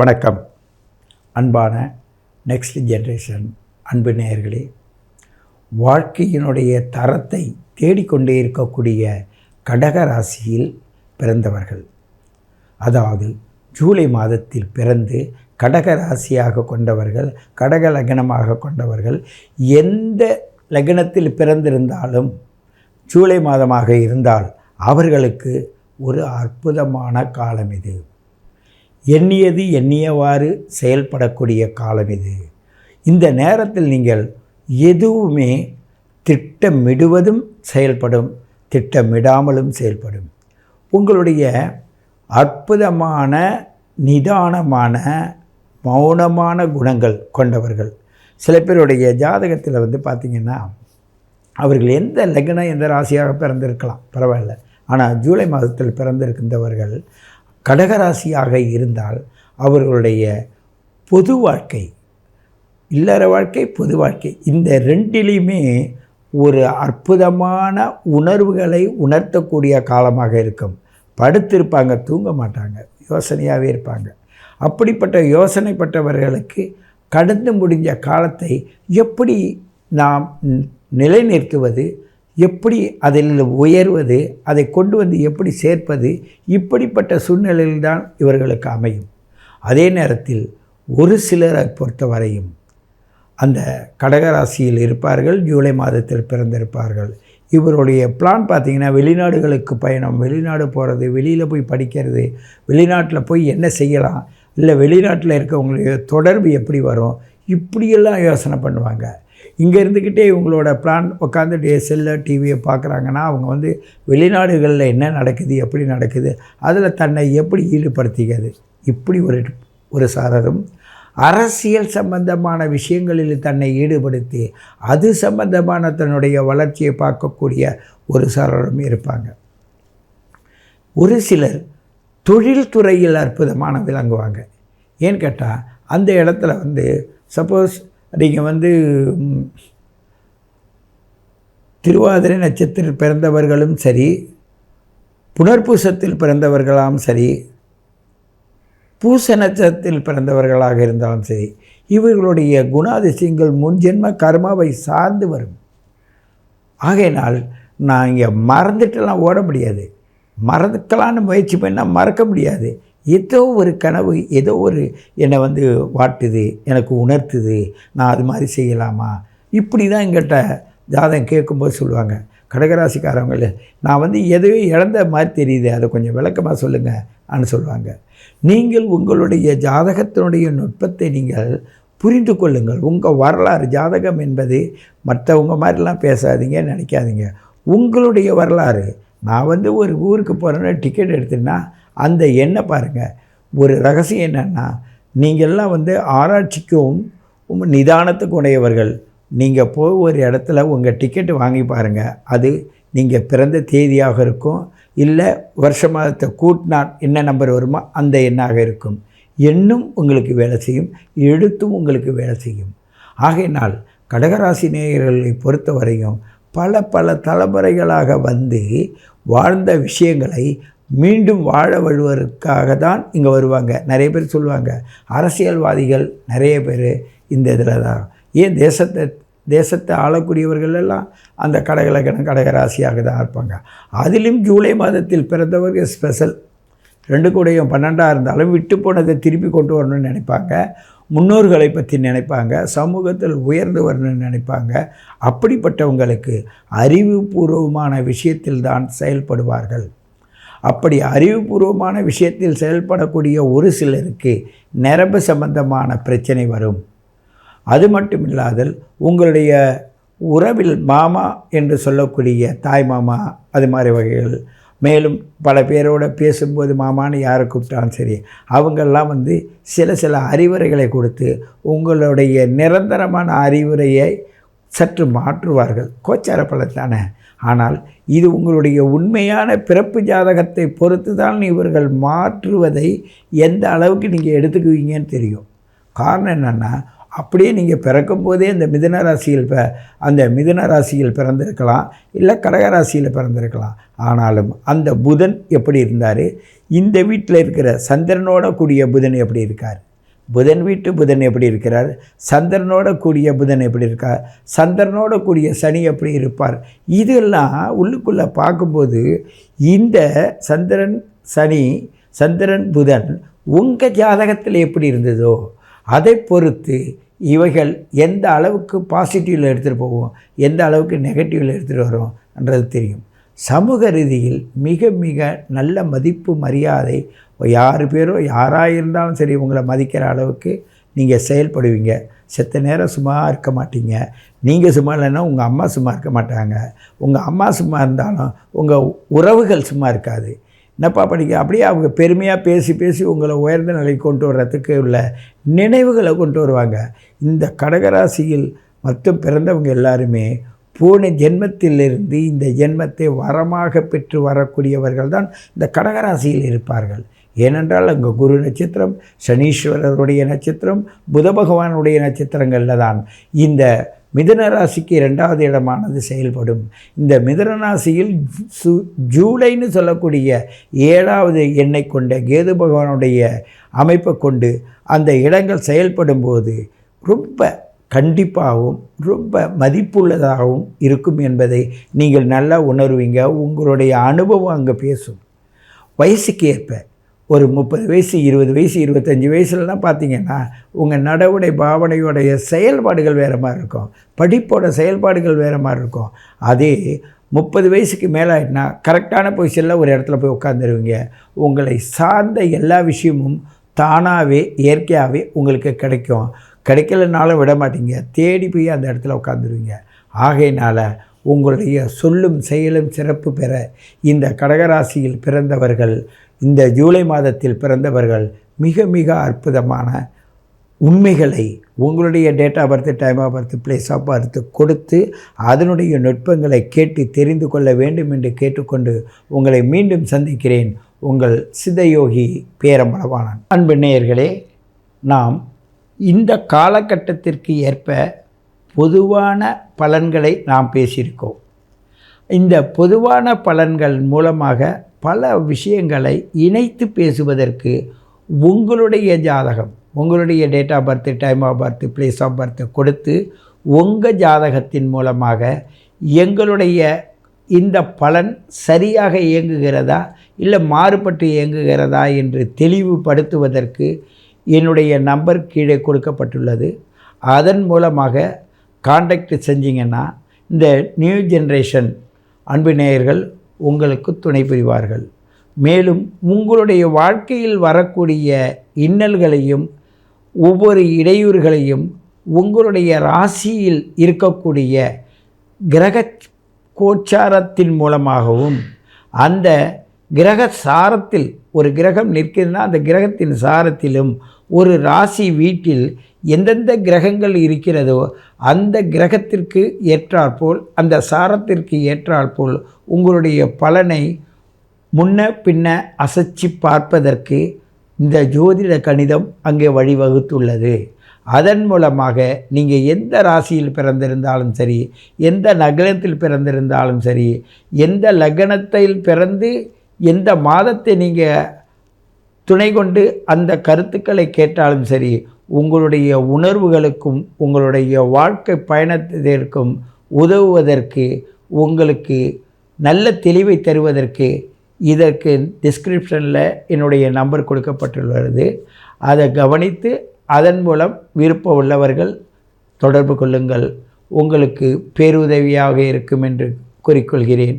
வணக்கம். அன்பான next generation அன்பு நேயர்களே வாழ்க்கையினுடைய தரத்தை தேடிக்கொண்டே இருக்கக்கூடிய கடக ராசியில் பிறந்தவர்கள். அதாவது ஜூலை மாதத்தில் பிறந்து கடக ராசியாக கொண்டவர்கள் கடக லக்னமாக கொண்டவர்கள் எந்த லக்னத்தில் பிறந்திருந்தாலும் ஜூலை மாதமாக இருந்தால் அவர்களுக்கு ஒரு அற்புதமான காலம் இது. எண்ணியது எண்ணியவாறு செயல்படக்கூடிய காலம் இது. இந்த நேரத்தில் நீங்கள் எதுவுமே திட்டமிடுவதும் செயல்படும் திட்டமிடாமலும் செயல்படும். உங்களுடைய அற்புதமான நிதானமான மௌனமான குணங்கள் கொண்டவர்கள். சில பேருடைய ஜாதகத்தில் வந்து பார்த்திங்கன்னா அவர்கள் எந்த லக்னம் எந்த ராசியாக பிறந்திருக்கலாம் பரவாயில்ல. ஆனால் ஜூலை மாதத்தில் பிறந்திருக்கின்றவர்கள் கடகராசியாக இருந்தால் அவர்களுடைய பொது வாழ்க்கை இல்லற வாழ்க்கை பொது வாழ்க்கை இந்த ரெண்டிலையுமே ஒரு அற்புதமான உணர்வுகளை உணர்த்தக்கூடிய காலமாக இருக்கும். படுத்திருப்பாங்க தூங்க மாட்டாங்க யோசனையாகவே இருப்பாங்க. அப்படிப்பட்ட யோசனைப்பட்டவர்களுக்கு கடந்து முடிஞ்ச காலத்தை எப்படி நாம் நிலைநிறுத்துவது? எப்படி அதில் உயர்வது அதை கொண்டு வந்து எப்படி சேர்ப்பது இப்படிப்பட்ட சூழ்நிலையில்தான் இவர்களுக்கு அமையும். அதே நேரத்தில் ஒரு சிலரை பொறுத்தவரையும் அந்த கடகராசியில் இருப்பார்கள் ஜூலை மாதத்தில் பிறந்திருப்பார்கள். இவருடைய பிளான் பார்த்திங்கன்னா வெளிநாடுகளுக்கு பயணம் வெளிநாடு போகிறது வெளியில் போய் படிக்கிறது வெளிநாட்டில் போய் என்ன செய்யலாம் இல்லை வெளிநாட்டில் இருக்கவங்களுடைய தொடர்பு எப்படி வரும் இப்படியெல்லாம் யோசனை பண்ணுவாங்க. இங்கே இருந்துக்கிட்டே இவங்களோட பிளான் உட்காந்து செல்ல டிவியை பார்க்குறாங்கன்னா அவங்க வந்து வெளிநாடுகளில் என்ன நடக்குது எப்படி நடக்குது அதில் தன்னை எப்படி ஈடுபடுத்திக்கிறது? இப்படி ஒரு ஒரு சாரரும் அரசியல் சம்பந்தமான விஷயங்களில் தன்னை ஈடுபடுத்தி அது சம்பந்தமான தன்னுடைய வளர்ச்சியை பார்க்கக்கூடிய ஒரு சாரரும் இருப்பாங்க. ஒரு சிலர் தொழில்துறையில் அற்புதமான விளங்குவாங்க. ஏன்னு கேட்டால் அந்த இடத்துல வந்து சப்போஸ் நீங்கள் வந்து திருவாதிரை நட்சத்திரத்தில் பிறந்தவர்களும் சரி புனர்பூசத்தில் பிறந்தவர்களாம் சரி பூச நட்சத்திரத்தில் பிறந்தவர்களாக இருந்தாலும் சரி இவர்களுடைய குணாதிசயங்கள் முன்ஜென்ம கர்மாவை சார்ந்து வரும். ஆகையினால் நான் இங்கே மறந்துட்டுலாம் ஓட முடியாது. மறந்துக்கலான்னு முயற்சி பண்ணால் மறக்க முடியாது. ஏதோ ஒரு கனவு ஏதோ ஒரு என்னை வந்து வாட்டுது எனக்கு உணர்த்துது நான் அது மாதிரி செய்யலாமா? இப்படி தான் எங்கிட்ட ஜாதகம் கேட்கும்போது சொல்லுவாங்க. கடகராசிக்காரவங்கள நான் வந்து எதையும் இழந்த மாதிரி தெரியுது அதை கொஞ்சம் விளக்கமாக சொல்லுங்கள் சொல்லுவாங்க. நீங்கள் உங்களுடைய ஜாதகத்தினுடைய நுட்பத்தை நீங்கள் புரிந்து கொள்ளுங்கள். உங்கள் வரலாறு ஜாதகம் என்பது மற்றவங்க மாதிரிலாம் பேசாதீங்க நினைக்காதீங்க. உங்களுடைய வரலாறு நான் வந்து ஒரு ஊருக்கு போகிறேன்னா டிக்கெட் எடுத்தேன்னா அந்த எண்ணெய் பாருங்கள் ஒரு ரகசியம் என்னென்னா நீங்கள்லாம் வந்து ஆராய்ச்சிக்கும் நிதானத்துக்கு உடையவர்கள். நீங்கள் போய் ஒரு இடத்துல உங்கள் டிக்கெட்டு வாங்கி பாருங்கள் அது நீங்கள் பிறந்த தேதியாக இருக்கும். இல்லை வருஷ மாதத்தை கூட்டினால் என்ன நம்பர் வருமோ அந்த எண்ணாக இருக்கும். எண்ணும் உங்களுக்கு வேலை செய்யும். எழுத்தும் உங்களுக்கு வேலை செய்யும். ஆகையினால் கடகராசி நேயர்களை பொறுத்த வரையும் பல பல தலைமுறைகளாக வந்து வாழ்ந்த விஷயங்களை மீண்டும் வாழ வழுவதற்காக தான் இங்கே வருவாங்க. நிறைய பேர் சொல்லுவாங்க அரசியல்வாதிகள் நிறைய பேர் இந்த இதில் தான். ஏன் தேசத்தை தேசத்தை ஆளக்கூடியவர்கள் எல்லாம் அந்த கடகலக்கணம் கடகராசியாக தான் இருப்பாங்க. அதிலும் ஜூலை மாதத்தில் பிறந்தவர்கள் ஸ்பெஷல் ரெண்டு கூடையும் பன்னெண்டாக இருந்தாலும் விட்டு போனதை திருப்பி கொண்டு வரணும்னு நினைப்பாங்க. முன்னோர்களை பற்றி நினைப்பாங்க. சமூகத்தில் உயர்ந்து வரணும்னு நினைப்பாங்க. அப்படிப்பட்டவங்களுக்கு அறிவுபூர்வமான விஷயத்தில் தான் செயல்படுவார்கள். அப்படி அறிவுபூர்வமான விஷயத்தில் செயல்படக்கூடிய ஒரு சிலருக்கு நரம்பு சம்பந்தமான பிரச்சனை வரும். அது மட்டும் இல்லாதல் உங்களுடைய உறவில் மாமா என்று சொல்லக்கூடிய தாய் மாமா அது மாதிரி வகைகள். மேலும் பல பேரோட பேசும்போது மாமான்னு யாரை கூப்பிட்டாலும் சரி அவங்கெல்லாம் வந்து சில சில அறிவுரைகளை கொடுத்து உங்களுடைய நிரந்தரமான அறிவுரையை சற்று மாற்றுவார்கள். கோச்சார பலத்தானே ஆனால் இது உங்களுடைய உண்மையான பிறப்பு ஜாதகத்தை பொறுத்து தான் இவர்கள் மாற்றுவதை எந்த அளவுக்கு நீங்கள் எடுத்துக்குவீங்கன்னு தெரியும். காரணம் என்னென்னா அப்படியே நீங்கள் பிறக்கும் போதே இந்த ராசியில் ப அந்த மிதன ராசியில் பிறந்திருக்கலாம் இல்லை கடகராசியில் பிறந்திருக்கலாம். ஆனாலும் அந்த புதன் எப்படி இருந்தார்? இந்த வீட்டில் இருக்கிற சந்திரனோட கூடிய புதன் எப்படி இருக்கார்? புதன் வீட்டு புதன் எப்படி இருக்கிறார்? சந்திரனோட கூடிய புதன் எப்படி இருக்கார்? சந்திரனோட கூடிய சனி எப்படி இருப்பார்? இதெல்லாம் உள்ளுக்குள்ளே பார்க்கும்போது இந்த சந்திரன் சனி சந்திரன் புதன் உங்கள் ஜாதகத்தில் எப்படி இருந்ததோ அதை பொறுத்து இவைகள் எந்த அளவுக்கு பாசிட்டிவில் எடுத்துகிட்டு போவோம் எந்த அளவுக்கு நெகட்டிவில் எடுத்துகிட்டு வரோம்ன்றது தெரியும். சமூக ரீதியில் மிக மிக நல்ல மதிப்பு மரியாதை யார் பேரோ யாராக இருந்தாலும் சரி உங்களை மதிக்கிற அளவுக்கு நீங்கள் செயல்படுவீங்க. செத்த நேரம் சும்மா இருக்க மாட்டீங்க. நீங்கள் சும்மா இல்லைன்னா உங்கள் அம்மா சும்மா இருக்க மாட்டாங்க. உங்கள் அம்மா சும்மா இருந்தாலும் உங்கள் உறவுகள் சும்மா இருக்காது. என்னப்பா படிக்க அப்படியே அவங்க பெருமையாக பேசி பேசி உங்களை உயர்ந்த நிலைக்கு கொண்டு வர்றதுக்கு உள்ள நினைவுகளை கொண்டு வருவாங்க. இந்த கடகராசியில் மற்றும் பிறந்தவங்க எல்லாருமே போன ஜென்மத்திலிருந்து இந்த ஜென்மத்தை வரமாக பெற்று வரக்கூடியவர்கள் தான் இந்த கடகராசியில் இருப்பார்கள். ஏனென்றால் அங்கே குரு நட்சத்திரம் சனீஸ்வரருடைய நட்சத்திரம் புத பகவானுடைய நட்சத்திரங்களில் தான் இந்த மிதன ராசிக்கு இரண்டாவது இடமானது செயல்படும். இந்த மிதன ராசியில் சு ஜூலைன்னு சொல்லக்கூடிய ஏழாவது எண்ணை கொண்ட கேது பகவானுடைய அமைப்பை கொண்டு அந்த இடங்கள் செயல்படும் போது ரொம்ப கண்டிப்பாகவும் ரொம்ப மதிப்புள்ளதாகவும் இருக்கும் என்பதை நீங்கள் நல்லா உணர்வீங்க. உங்களுடைய அனுபவம் அங்கே பேசும். வயசுக்கு ஏற்ப ஒரு முப்பது வயசு இருபது வயசு இருபத்தஞ்சி வயசுலலாம் பார்த்தீங்கன்னா உங்கள் நடவுடை பாவனையோடைய செயல்பாடுகள் வேறு மாதிரி இருக்கும். படிப்போட செயல்பாடுகள் வேறு மாதிரி இருக்கும். அதே முப்பது வயசுக்கு மேலே ஆகிட்டுனா கரெக்டான பொசிஷனில் ஒரு இடத்துல போய் உட்காந்துருவீங்க உங்களை சார்ந்த எல்லா விஷயமும் தானாகவே இயற்கையாகவே உங்களுக்கு கிடைக்கும். கிடைக்கலனாலும் விட மாட்டீங்க. தேடி போய் அந்த இடத்துல உட்காந்துருவீங்க ஆகையினால் உங்களுடைய சொல்லும் செயலும் சிறப்பு பெற இந்த கடகராசியில் பிறந்தவர்கள் இந்த ஜூலை மாதத்தில் பிறந்தவர்கள் மிக மிக அற்புதமான உண்மைகளை உங்களுடைய date of birth time of birth place of birth கொடுத்து அதனுடைய நுட்பங்களை கேட்டு தெரிந்து கொள்ள வேண்டும் என்று கேட்டுக்கொண்டு உங்களை மீண்டும் சந்திக்கிறேன். உங்கள் சிதயோகி பேரம்பளவானன் அன்பு நேயர்களே நாம் இந்த காலகட்டத்திற்கு ஏற்ப பொதுவான பலன்களை நாம் பேசியிருக்கோம். இந்த பொதுவான பலன்கள் மூலமாக பல விஷயங்களை இணைத்து பேசுவதற்கு உங்களுடைய ஜாதகம் உங்களுடைய date of birth time of birth place of birth கொடுத்து உங்கள் ஜாதகத்தின் மூலமாக எங்களுடைய இந்த பலன் சரியாக இயங்குகிறதா இல்லை மாறுபட்டு இயங்குகிறதா என்று தெளிவுபடுத்துவதற்கு என்னுடைய நம்பர் கீழே கொடுக்கப்பட்டுள்ளது. அதன் மூலமாக காண்டக்ட் செஞ்சிங்கன்னா இந்த நியூ ஜென்ரேஷன் அன்பு நேயர்கள் உங்களுக்கு துணை புரிவார்கள். மேலும் உங்களுடைய வாழ்க்கையில் வரக்கூடிய இன்னல்களையும் ஒவ்வொரு இடையூறுகளையும் உங்களுடைய ராசியில் இருக்கக்கூடிய கிரக கோச்சாரத்தின் மூலமாகவும் அந்த கிரக சாரத்தில் ஒரு கிரகம் நிற்கிறதுனா அந்த கிரகத்தின் சாரத்திலும் ஒரு ராசி வீட்டில் எந்தெந்த கிரகங்கள் இருக்கிறதோ அந்த கிரகத்திற்கு ஏற்றாற்போல் அந்த சாரத்திற்கு ஏற்றாற்போல் உங்களுடைய பலனை முன்ன பின்ன அசைச்சி பார்ப்பதற்கு இந்த ஜோதிட கணிதம் அங்கே வழிவகுத்துள்ளது. அதன் மூலமாக நீங்கள் எந்த ராசியில் பிறந்திருந்தாலும் சரி எந்த நகரத்தில் பிறந்திருந்தாலும் சரி எந்த லக்னத்தில் பிறந்து எந்த மாதத்தை நீங்கள் துணை கொண்டு அந்த கருத்துக்களை கேட்டாலும் சரி உங்களுடைய உணர்வுகளுக்கும் உங்களுடைய வாழ்க்கை பயணத்திற்கும் உதவுவதற்கு உங்களுக்கு நல்ல தெளிவை தருவதற்கு இதற்கு டிஸ்கிரிப்ஷனில் என்னுடைய நம்பர் கொடுக்கப்பட்டுள்ளது. அதை கவனித்து அதன் மூலம் விருப்பம் உள்ளவர்கள் தொடர்பு கொள்ளுங்கள். உங்களுக்கு பேருதவியாக இருக்கும் என்று கூறிக்கொள்கிறேன்.